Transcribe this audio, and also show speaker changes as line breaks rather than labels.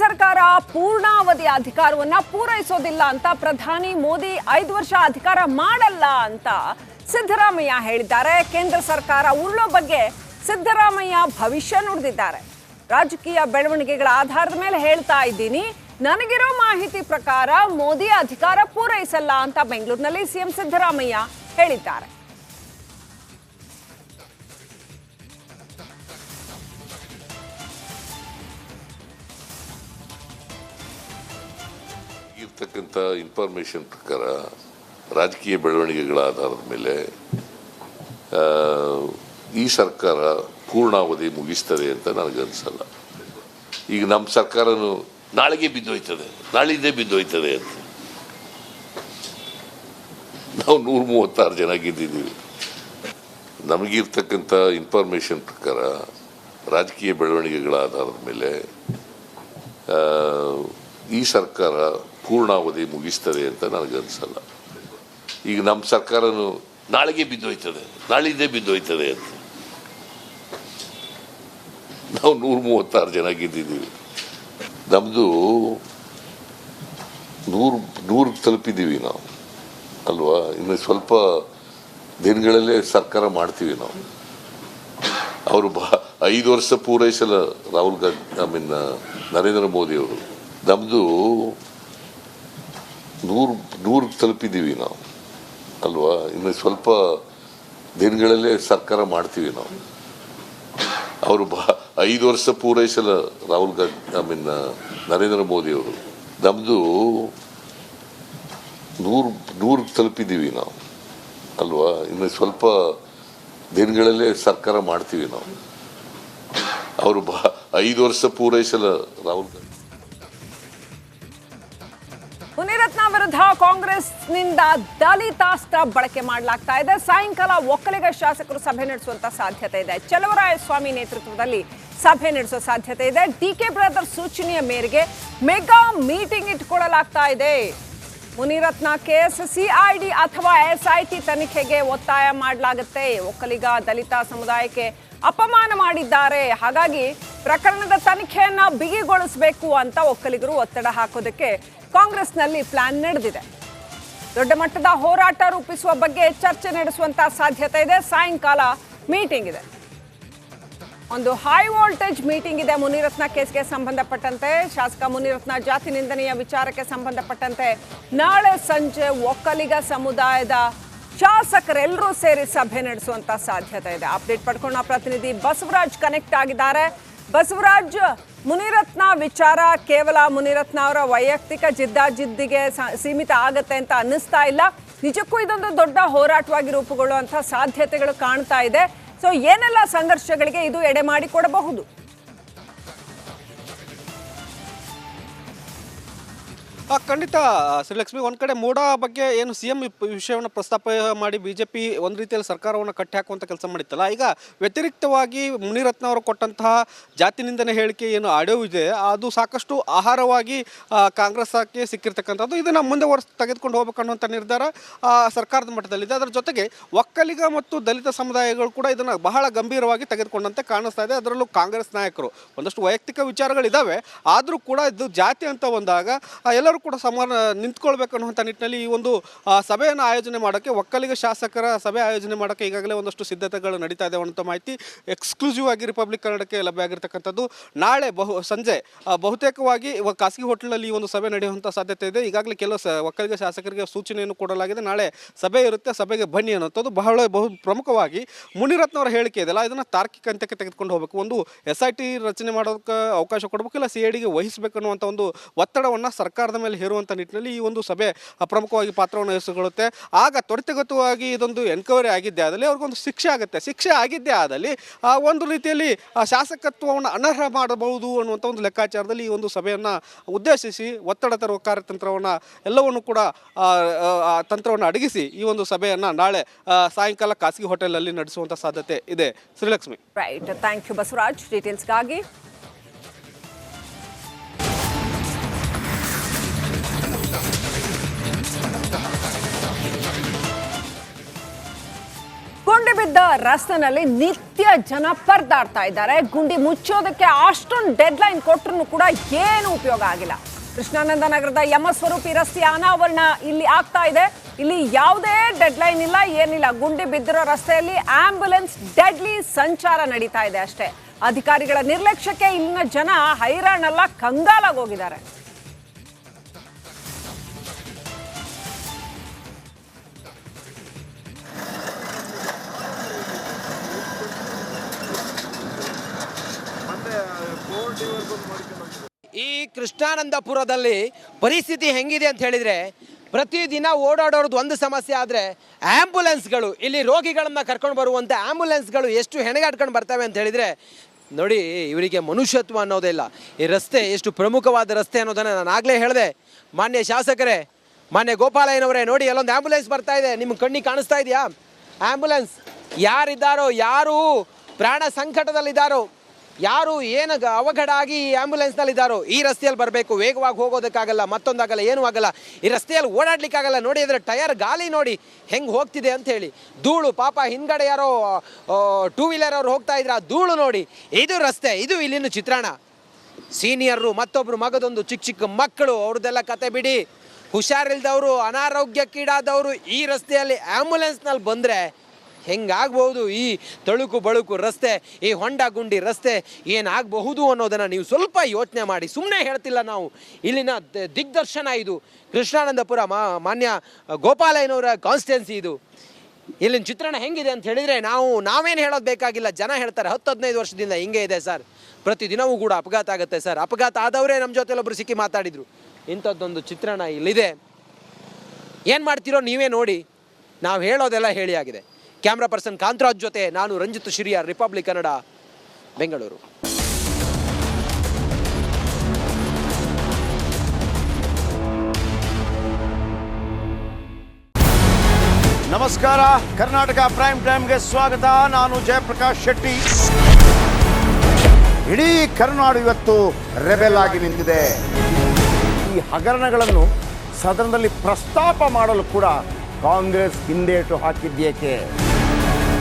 ಸರ್ಕಾರ ಪೂರ್ಣಾವಧಿ ಅಧಿಕಾರವನ್ನ ಪೂರೈಸೋದಿಲ್ಲ ಅಂತ ಪ್ರಧಾನಿ ಮೋದಿ ಐದು ವರ್ಷ ಅಧಿಕಾರ ಮಾಡಲ್ಲ ಅಂತ ಸಿದ್ದರಾಮಯ್ಯ ಹೇಳಿದ್ದಾರೆ. ಕೇಂದ್ರ ಸರ್ಕಾರ ಉರುಳೋ ಬಗ್ಗೆ ಸಿದ್ದರಾಮಯ್ಯ ಭವಿಷ್ಯ ನುಡಿದಿದ್ದಾರೆ. ರಾಜಕೀಯ ಬೆಳವಣಿಗೆಗಳ ಆಧಾರದ ಮೇಲೆ ಹೇಳ್ತಾ ಇದ್ದೀನಿ. ನನಗಿರೋ ಮಾಹಿತಿ ಪ್ರಕಾರ ಮೋದಿ ಅಧಿಕಾರ ಪೂರೈಸಲ್ಲ ಅಂತ ಬೆಂಗಳೂರಿನಲ್ಲಿ ಸಿಎಂ ಸಿದ್ದರಾಮಯ್ಯ ಹೇಳಿದ್ದಾರೆ.
ಇರ್ತಕ್ಕಂಥ ಇನ್ಫಾರ್ಮೇಷನ್ ಪ್ರಕಾರ ರಾಜಕೀಯ ಬೆಳವಣಿಗೆಗಳ ಆಧಾರದ ಮೇಲೆ ಈ ಸರ್ಕಾರ ಪೂರ್ಣಾವಧಿ ಮುಗಿಸ್ತದೆ ಅಂತ ನನಗನ್ಸಲ್ಲ. ಈಗ ನಮ್ಮ ಸರ್ಕಾರನು ನಾಳೆಗೆ ಬಿದ್ದೋಯ್ತದೆ ನಾಳಿದ್ದೇ ಬಿದ್ದೋಯ್ತದೆ ಅಂತ. ನಾವು ನೂರ ಮೂವತ್ತಾರು ಜನ ಗೆದ್ದಿದ್ದೀವಿ. ನಮಗಿರ್ತಕ್ಕಂಥ ಇನ್ಫಾರ್ಮೇಷನ್ ಪ್ರಕಾರ ರಾಜಕೀಯ ಬೆಳವಣಿಗೆಗಳ ಆಧಾರದ ಮೇಲೆ ಈ ಸರ್ಕಾರ ಪೂರ್ಣಾವಧಿ ಮುಗಿಸ್ತದೆ ಅಂತ ನನಗನ್ಸಲ್ಲ. ಈಗ ನಮ್ಮ ಸರ್ಕಾರನು ನಾಳೆಗೆ ಬಿದ್ದೋಯ್ತದೆ ನಾಳಿದ್ದೇ ಬಿದ್ದೋಯ್ತದೆ ಅಂತ. ನಾವು ನೂರ ಮೂವತ್ತಾರು ಜನ ಗೆದ್ದಿದ್ದೀವಿ. ನಮ್ಮದು ನೂರು ನೂರು ತಲುಪಿದ್ದೀವಿ ನಾವು, ಅಲ್ವಾ? ಇನ್ನು ಸ್ವಲ್ಪ ದಿನಗಳಲ್ಲೇ ಸರ್ಕಾರ ಮಾಡ್ತೀವಿ ನಾವು. ಅವರು ಬಾ, ಐದು ವರ್ಷ ಪೂರೈಸಲ್ಲ ರಾಹುಲ್ ಗಾಂಧಿ ಐ ಮೀನ್ ನರೇಂದ್ರ ಮೋದಿ ಅವರು. ನಮ್ಮದು ನೂರು ನೂರು ತಲುಪಿದ್ದೀವಿ ನಾವು. ಅಲ್ವಾ? ಇನ್ನು ಸ್ವಲ್ಪ ದಿನಗಳಲ್ಲೇ ಸರ್ಕಾರ ಮಾಡ್ತೀವಿ ನಾವು. ಅವರು ಬಾ, ಐದು ವರ್ಷ ಪೂರೈಸಲ್ಲ ರಾಹುಲ್ ಗಾಂಧಿ ಐ ಮೀನ್, ನರೇಂದ್ರ ಮೋದಿ ಅವರು. ನಮ್ಮದು ನೂರು ನೂರು ತಲುಪಿದ್ದೀವಿ ನಾವು. ಅಲ್ವಾ? ಇನ್ನು ಸ್ವಲ್ಪ ದಿನಗಳಲ್ಲೇ ಸರ್ಕಾರ ಮಾಡ್ತೀವಿ ನಾವು. ಅವರು ಬಾ, ಐದು ವರ್ಷ ಪೂರೈಸಲ್ಲ ರಾಹುಲ್ ಗಾಂಧಿ
ವಿರುದ್ಧ ಕಾಂಗ್ರೆಸ್ನಿಂದ ದಲಿತಾಸ್ತ್ರ ಬಳಕೆ ಮಾಡಲಾಗ್ತಾ ಇದೆ. ಸಾಯಂಕಾಲ ಒಕ್ಕಲಿಗ ಶಾಸಕರು ಸಭೆ ನಡೆಸುವಂತ ಸಾಧ್ಯತೆ ಇದೆ. ಚಲುವರಾಯಸ್ವಾಮಿ ನೇತೃತ್ವದಲ್ಲಿ ಸಭೆ ನಡೆಸುವ ಸಾಧ್ಯತೆ ಇದೆ. ಡಿಕೆ ಬ್ರದರ್ ಸೂಚನೆಯ ಮೇರೆಗೆ ಮೆಗಾ ಮೀಟಿಂಗ್ ಇಟ್ಕೊಳ್ಳಲಾಗ್ತಾ ಇದೆ. ಮುನಿರತ್ನ ಕೇಸ್ ಸಿಐಡಿ ಅಥವಾ ಎಸ್ಐಟಿ ತನಿಖೆಗೆ ಒತ್ತಾಯ ಮಾಡಲಾಗುತ್ತೆ. ಒಕ್ಕಲಿಗ ದಲಿತ ಸಮುದಾಯಕ್ಕೆ ಅಪಮಾನ ಮಾಡಿದ್ದಾರೆ. ಹಾಗಾಗಿ ಪ್ರಕರಣದ ತನಿಖೆಯನ್ನ ಬಿಗಿಗೊಳಿಸಬೇಕು ಅಂತ ಒಕ್ಕಲಿಗರು ಒತ್ತಡ ಹಾಕೋದಕ್ಕೆ ಕಾಂಗ್ರೆಸ್ನಲ್ಲಿ ಪ್ಲಾನ್ ನಡೆದಿದೆ. ದೊಡ್ಡ ಮಟ್ಟದ ಹೋರಾಟ ರೂಪಿಸುವ ಬಗ್ಗೆ ಚರ್ಚೆ ನಡೆಸುವಂತ ಸಾಧ್ಯತೆ ಇದೆ. ಸಾಯಂಕಾಲ ಮೀಟಿಂಗ್ ಇದೆ. ಒಂದು ಹೈ ವೋಲ್ಟೇಜ್ ಮೀಟಿಂಗ್ ಇದೆ ಮುನಿರತ್ನ ಕೇಸ್ಗೆ ಸಂಬಂಧಪಟ್ಟಂತೆ. ಶಾಸಕ ಮುನಿರತ್ನ ಜಾತಿ ನಿಂದನೆಯ ವಿಚಾರಕ್ಕೆ ಸಂಬಂಧಪಟ್ಟಂತೆ ನಾಳೆ ಸಂಜೆ ಒಕ್ಕಲಿಗ ಸಮುದಾಯದ ಶಾಸಕರೆಲ್ಲರೂ ಸೇರಿ ಸಭೆ ನಡೆಸುವಂತ ಸಾಧ್ಯತೆ ಇದೆ. ಅಪ್ಡೇಟ್ ಪಡ್ಕೊಂಡ ಪ್ರತಿನಿಧಿ ಬಸವರಾಜ್ ಕನೆಕ್ಟ್ ಆಗಿದ್ದಾರೆ. ಬಸವರಾಜ್ ಮುನಿರತ್ನ ವಿಚಾರ ಕೇವಲ ಮುನಿರತ್ನ ಅವರ ವೈಯಕ್ತಿಕ ಜಿದ್ದಾಜಿದ್ದಿಗೆ ಸೀಮಿತ ಆಗತ್ತೆ ಅಂತ ಅನ್ನಿಸ್ತಾ ಇಲ್ಲ. ನಿಜಕ್ಕೂ ಇದೊಂದು ದೊಡ್ಡ ಹೋರಾಟವಾಗಿ ರೂಪುಗೊಳ್ಳುವಂಥ ಸಾಧ್ಯತೆಗಳು ಕಾಣ್ತಾ ಇದೆ. ಸೊ ಏನೆಲ್ಲ ಸಂಘರ್ಷಗಳಿಗೆ ಇದು ಎಡೆ ಮಾಡಿ
ಖಂಡಿತ ಶ್ರೀಲಕ್ಷ್ಮಿ ಒಂದ್ ಕಡೆ ಮೂಡ ಬಗ್ಗೆ ಏನು ಸಿ ಎಂ ವಿಷಯವನ್ನು ಪ್ರಸ್ತಾಪ ಮಾಡಿ ಬಿಜೆಪಿ ಒಂದು ರೀತಿಯಲ್ಲಿ ಸರ್ಕಾರವನ್ನು ಕಟ್ಟಿ ಹಾಕುವಂತ ಕೆಲಸ ಮಾಡಿತ್ತಲ್ಲ ಈಗ ವ್ಯತಿರಿಕ್ತವಾಗಿ ಮುನಿರತ್ನ ಅವರು ಕೊಟ್ಟಂತಹ ಜಾತಿ ನಿಂದನೆ ಹೇಳಿಕೆ ಏನು ಆಡಿಯೋ ಇದೆ ಅದು ಸಾಕಷ್ಟು ಆಹಾರವಾಗಿ ಕಾಂಗ್ರೆಸ್ ಕಾಂಗ್ರೆಸ್ಗೆ ಸಿಕ್ಕಿರ್ತಕ್ಕಂಥದ್ದು ಇದನ್ನ ಮುಂದೆ ವರ್ಷ ತೆಗೆದುಕೊಂಡು ಹೋಗ್ಬೇಕನ್ನುವಂಥ ನಿರ್ಧಾರ ಸರ್ಕಾರದ ಮಟ್ಟದಲ್ಲಿದೆ. ಅದರ ಜೊತೆಗೆ ಒಕ್ಕಲಿಗ ಮತ್ತು ದಲಿತ ಸಮುದಾಯಗಳು ಕೂಡ ಇದನ್ನ ಬಹಳ ಗಂಭೀರವಾಗಿ ತೆಗೆದುಕೊಂಡಂತೆ ಕಾಣಿಸ್ತಾ ಇದೆ. ಅದರಲ್ಲೂ ಕಾಂಗ್ರೆಸ್ ನಾಯಕರು ಒಂದಷ್ಟು ವೈಯಕ್ತಿಕ ವಿಚಾರಗಳಿದ್ದಾವೆ ಆದರೂ ಕೂಡ ಇದು ಜಾತಿ ಅಂತ ಬಂದಾಗ ಆ, ಎಲ್ಲರೂ ಕೂಡ ಸಮಾನ ನಿಂತ್ಕೊಳ್ಬೇಕು ಅನ್ನುವಂಥ ನಿಟ್ಟಿನಲ್ಲಿ ಈ ಒಂದು ಸಭೆಯನ್ನು ಆಯೋಜನೆ ಮಾಡೋಕ್ಕೆ ಒಕ್ಕಲಿಗ ಶಾಸಕರ ಸಭೆ ಆಯೋಜನೆ ಮಾಡೋಕ್ಕೆ ಈಗಾಗಲೇ ಒಂದಷ್ಟು ಸಿದ್ಧತೆಗಳು ನಡೀತಾ ಇದೆ ಅನ್ನೋ ಮಾಹಿತಿ ಎಕ್ಸ್ಕ್ಲೂಸಿವ್ ಆಗಿ ರಿಪಬ್ಲಿಕ್ ಕನ್ನಡಕ್ಕೆ ಲಭ್ಯ ಆಗಿರ್ತಕ್ಕಂಥದ್ದು. ನಾಳೆ ಬಹು, ಸಂಜೆ ಬಹುತೇಕವಾಗಿ ಖಾಸಗಿ ಹೋಟೆಲ್ನಲ್ಲಿ ಈ ಒಂದು ಸಭೆ ನಡೆಯುವಂಥ ಸಾಧ್ಯತೆ ಇದೆ. ಈಗಾಗಲೇ ಕೆಲವು ಒಕ್ಕಲಿಗ ಶಾಸಕರಿಗೆ ಸೂಚನೆಯನ್ನು ಕೊಡಲಾಗಿದೆ. ನಾಳೆ ಸಭೆ ಇರುತ್ತೆ, ಸಭೆಗೆ ಬನ್ನಿ ಅನ್ನೋಂಥದ್ದು ಬಹಳ ಬಹು ಪ್ರಮುಖವಾಗಿ ಮುನಿರತ್ನ ಅವರ ಹೇಳಿಕೆ ಇದೆಯಲ್ಲ ಇದನ್ನು ತಾರ್ಕಿಕ ಅಂತ್ಯಕ್ಕೆ ತೆಗೆದುಕೊಂಡು ಹೋಗಬೇಕು. ಒಂದು ಎಸ್ ಐ ಟಿ ರಚನೆ ಮಾಡೋದಕ್ಕೆ ಅವಕಾಶ ಕೊಡಬೇಕು, ಇಲ್ಲ ಸಿ ಐ ಡಿಗೆ ವಹಿಸಬೇಕು ಅನ್ನುವಂಥ ಒಂದು ಒತ್ತಡವನ್ನು ಸರ್ಕಾರದ ಮೇಲೆ ಹೇರುವಂಥ ನಿಟ್ಟಿನಲ್ಲಿ ಈ ಒಂದು ಸಭೆ ಪ್ರಮುಖವಾಗಿ ಪಾತ್ರವನ್ನು ವಹಿಸಿಕೊಳ್ಳುತ್ತೆ. ಆಗ ತ್ವರಿತಗತವಾಗಿ ಇದೊಂದು ಎನ್ಕ್ವೈರಿ ಆಗಿದ್ದೇ ಆದಲ್ಲಿ ಅವ್ರಿಗೊಂದು ಶಿಕ್ಷೆ ಆಗುತ್ತೆ. ಶಿಕ್ಷೆ ಆಗಿದ್ದೇ ಆದಲ್ಲಿ ಒಂದು ರೀತಿಯಲ್ಲಿ, ಆ, ಶಾಸಕತ್ವವನ್ನು ಅನರ್ಹ ಮಾಡಬಹುದು ಅನ್ನುವಂಥ ಒಂದು ಲೆಕ್ಕಾಚಾರದಲ್ಲಿ ಈ ಒಂದು ಸಭೆಯನ್ನು ಉದ್ದೇಶಿಸಿ, ಒತ್ತಡ ತರುವ ಕಾರ್ಯತಂತ್ರವನ್ನು ಎಲ್ಲವನ್ನು ಕೂಡ ತಂತ್ರವನ್ನು ಅಡಗಿಸಿ ಈ ಒಂದು ಸಭೆಯನ್ನು ನಾಳೆ ಸಾಯಂಕಾಲ ಖಾಸಗಿ ಹೋಟೆಲಲ್ಲಿ ನಡೆಸುವಂಥ ಸಾಧ್ಯತೆ ಇದೆ. Srilakshmi.
Right thank you Basavaraj. ಡೀಟೇಲ್ಸ್ಗಾಗಿ ಬಿದ್ದ ರಸ್ತೆನಲ್ಲಿ ನಿತ್ಯ ಜನ ಪರ್ದಾಡ್ತಾ ಇದ್ದಾರೆ. ಗುಂಡಿ ಮುಚ್ಚೋದಕ್ಕೆ ಅಷ್ಟೊಂದು ಡೆಡ್ ಲೈನ್ ಕೊಟ್ಟರು ಕೂಡ ಏನು ಉಪಯೋಗ ಆಗಿಲ್ಲ. ಕೃಷ್ಣಾನಂದ ನಗರದ ಯಮ ಸ್ವರೂಪಿ ರಸ್ತೆಯ ಅನಾವರಣ ಇಲ್ಲಿ ಆಗ್ತಾ ಇದೆ. ಇಲ್ಲಿ ಯಾವುದೇ ಡೆಡ್ ಲೈನ್ ಇಲ್ಲ, ಏನಿಲ್ಲ. ಗುಂಡಿ ಬಿದ್ದಿರೋ ರಸ್ತೆಯಲ್ಲಿ ಆಂಬ್ಯುಲೆನ್ಸ್ ಡೆಡ್ಲಿ ಸಂಚಾರ ನಡೀತಾ ಇದೆ ಅಷ್ಟೇ. ಅಧಿಕಾರಿಗಳ ನಿರ್ಲಕ್ಷ್ಯಕ್ಕೆ ಇಲ್ಲಿನ ಜನ ಹೈರಾಣೆಲ್ಲ ಕಂಗಾಲಾಗೋಗಿದ್ದಾರೆ
ಈ ಕೃಷ್ಣಾನಂದಪುರದಲ್ಲಿ ಪರಿಸ್ಥಿತಿ ಹೆಂಗಿದೆ ಅಂತ ಹೇಳಿದ್ರೆ, ಪ್ರತಿದಿನ ಓಡಾಡೋರ್ದು ಒಂದು ಸಮಸ್ಯೆ ಆದರೆ ಆ್ಯಂಬುಲೆನ್ಸ್ಗಳು ಇಲ್ಲಿ ರೋಗಿಗಳನ್ನು ಕರ್ಕೊಂಡು ಬರುವಂಥ ಆ್ಯಂಬುಲೆನ್ಸ್ಗಳು ಎಷ್ಟು ಹೆಣಗಾಡ್ಕೊಂಡು ಬರ್ತವೆ ಅಂತ ಹೇಳಿದರೆ, ನೋಡಿ ಇವರಿಗೆ ಮನುಷ್ಯತ್ವ ಅನ್ನೋದೇ ಇಲ್ಲ. ಈ ರಸ್ತೆ ಎಷ್ಟು ಪ್ರಮುಖವಾದ ರಸ್ತೆ ಅನ್ನೋದನ್ನು ನಾನು ಆಗಲೇ ಹೇಳಿದೆ. ಮಾನ್ಯ ಶಾಸಕರೇ, ಮಾನ್ಯ ಗೋಪಾಲಯ್ಯನವರೇ, ನೋಡಿ ಅಲ್ಲೊಂದು ಆ್ಯಂಬುಲೆನ್ಸ್ ಬರ್ತಾ ಇದೆ. ನಿಮ್ಮ ಕಣ್ಣಿಗೆ ಕಾಣಿಸ್ತಾ ಇದೆಯಾ? ಆ್ಯಂಬುಲೆನ್ಸ್ ಯಾರಿದ್ದಾರೋ, ಯಾರು ಪ್ರಾಣ ಸಂಕಟದಲ್ಲಿದ್ದಾರೋ ಯಾರು ಏನು ಅವಘಡ ಆಗಿ ಈ ಆಂಬ್ಯುಲೆನ್ಸ್ನಲ್ಲಿ ಇದ್ದಾರೋ ಈ ರಸ್ತೆಯಲ್ಲಿ ಬರಬೇಕು, ವೇಗವಾಗಿ ಹೋಗೋದಕ್ಕಾಗಲ್ಲ, ಮತ್ತೊಂದಾಗಲ್ಲ, ಏನೂ ಆಗಲ್ಲ. ಈ ರಸ್ತೆಯಲ್ಲಿ ಓಡಾಡ್ಲಿಕ್ಕಾಗಲ್ಲ. ನೋಡಿ ಅದರ ಟಯರ್ ಗಾಲಿ ನೋಡಿ ಹೆಂಗೆ ಹೋಗ್ತಿದೆ ಅಂತ ಹೇಳಿ. ಧೂಳು, ಪಾಪ ಹಿಂದ್ಗಡೆ ಯಾರೋ ಟೂ ವೀಲರ್ ಅವ್ರು ಹೋಗ್ತಾ ಇದ್ರೆ ಆ ಧೂಳು ನೋಡಿ. ಇದು ರಸ್ತೆ, ಇದು ಇಲ್ಲಿನ ಚಿತ್ರಣ. ಸೀನಿಯರು ಮತ್ತೊಬ್ಬರು ಮಗದೊಂದು ಚಿಕ್ಕ ಚಿಕ್ಕ ಮಕ್ಕಳು, ಅವ್ರದ್ದೆಲ್ಲ ಕತೆ ಬಿಡಿ. ಹುಷಾರಿಲ್ದವರು, ಅನಾರೋಗ್ಯಕ್ಕೀಡಾದವರು ಈ ರಸ್ತೆಯಲ್ಲಿ ಆ್ಯಂಬುಲೆನ್ಸ್ನಲ್ಲಿ ಬಂದರೆ ಹೆಂಗಾಗ್ಬೋದು? ಈ ತಳುಕು ಬಳುಕು ರಸ್ತೆ, ಈ ಹೊಂಡ ಗುಂಡಿ ರಸ್ತೆ ಏನಾಗಬಹುದು ಅನ್ನೋದನ್ನು ನೀವು ಸ್ವಲ್ಪ ಯೋಚನೆ ಮಾಡಿ. ಸುಮ್ಮನೆ ಹೇಳ್ತಿಲ್ಲ ನಾವು. ಇಲ್ಲಿನ ದಿಗ್ದರ್ಶನ ಇದು. ಕೃಷ್ಣಾನಂದಪುರ ಮಾನ್ಯ ಗೋಪಾಲಯ್ಯನವರ ಕಾನ್ಸ್ಟಿಟ್ಯೆನ್ಸಿ ಇದು. ಇಲ್ಲಿನ ಚಿತ್ರಣ ಹೆಂಗಿದೆ ಅಂತ ಹೇಳಿದರೆ ನಾವು, ನಾವೇನು ಹೇಳೋದು ಬೇಕಾಗಿಲ್ಲ. ಜನ ಹೇಳ್ತಾರೆ, ಹತ್ತು ಹದಿನೈದು ವರ್ಷದಿಂದ ಹಿಂಗೆ ಇದೆ ಸರ್. ಪ್ರತಿದಿನವೂ ಕೂಡ ಅಪಘಾತ ಆಗುತ್ತೆ ಸರ್. ಅಪಘಾತ ಆದವರೇ ನಮ್ಮ ಜೊತೆ ಒಬ್ಬರು ಸಿಕ್ಕಿ ಮಾತಾಡಿದರು. ಇಂಥದ್ದೊಂದು ಚಿತ್ರಣ ಇಲ್ಲಿದೆ. ಏನು ಮಾಡ್ತೀರೋ ನೀವೇ ನೋಡಿ. ನಾವು ಹೇಳೋದೆಲ್ಲ ಹೇಳಿ ಆಗಿದೆ ಕ್ಯಾಮ್ರಾ ಪರ್ಸನ್ ಕಾಂತರಾಜ್ ಜೊತೆ ನಾನು ರಂಜಿತ್ ಶಿರಿಯ, ರಿಪಬ್ಲಿಕ್ ಕನ್ನಡ, ಬೆಂಗಳೂರು.
ನಮಸ್ಕಾರ, ಕರ್ನಾಟಕ ಪ್ರೈಮ್ ಟೈಮ್ಗೆ ಸ್ವಾಗತ. ನಾನು ಜಯಪ್ರಕಾಶ್ ಶೆಟ್ಟಿ. ಇಡೀ ಕರ್ನಾಡು ಇವತ್ತು ರೆಬೆಲ್ ಆಗಿ ನಿಂತಿದೆ. ಈ ಹಗರಣಗಳನ್ನು ಸದನದಲ್ಲಿ ಪ್ರಸ್ತಾಪ ಮಾಡಲು ಕೂಡ ಕಾಂಗ್ರೆಸ್ ಹಿಂದೇಟು ಹಾಕಿದ್ದೇಕೆ